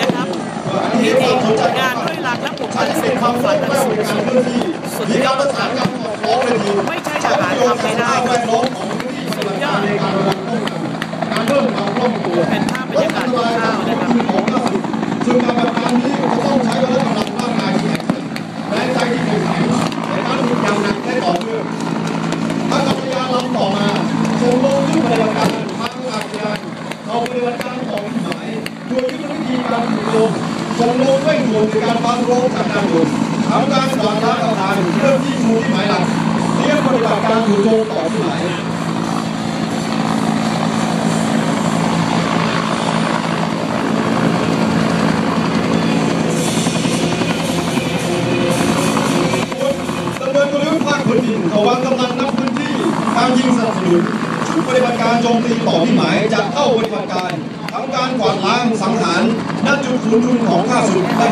นะครับพิธีงานด้วยหลักและปกปักสู่ความฝันอันสูดสุดสุดยอดไม่ใช่ทหารทำไม่ได้สุดยอดเป็นภาพบรรยากาศคร่าวนะครับซึ่งการแบันนี้จะต้องใช้กำลังร่างกายที่แข็และใจที่แข็งแกร่งในการทำงานหนักได้ต่อเนื่องถ้ากับพยานลำต่อมาชมลงที่ปในบัติการทั้งอากาศยาเอาปฏิบัติการ โดยยุทธวิธีการฝึกลงส่งลงด้วยด่วนในการฟังโรงจากการด่วนทำการกวาดล้างอาคารเริ่มที่ชูลที่หมายหลักเรียกปฏิบัติการถูกโจมต่อที่ไหมายดำเนินกภาคพื้นดินระวังกำลังนับพื้นที่การยิงสนับสนุนชุดปฏิบัติการ โจมตีต่อที่หมายจะเข้าปฏิบัติการทำการกวาดล้างสังหารณจุดศูนย์ทุนของข้าศึกได้ฝากของคอนะ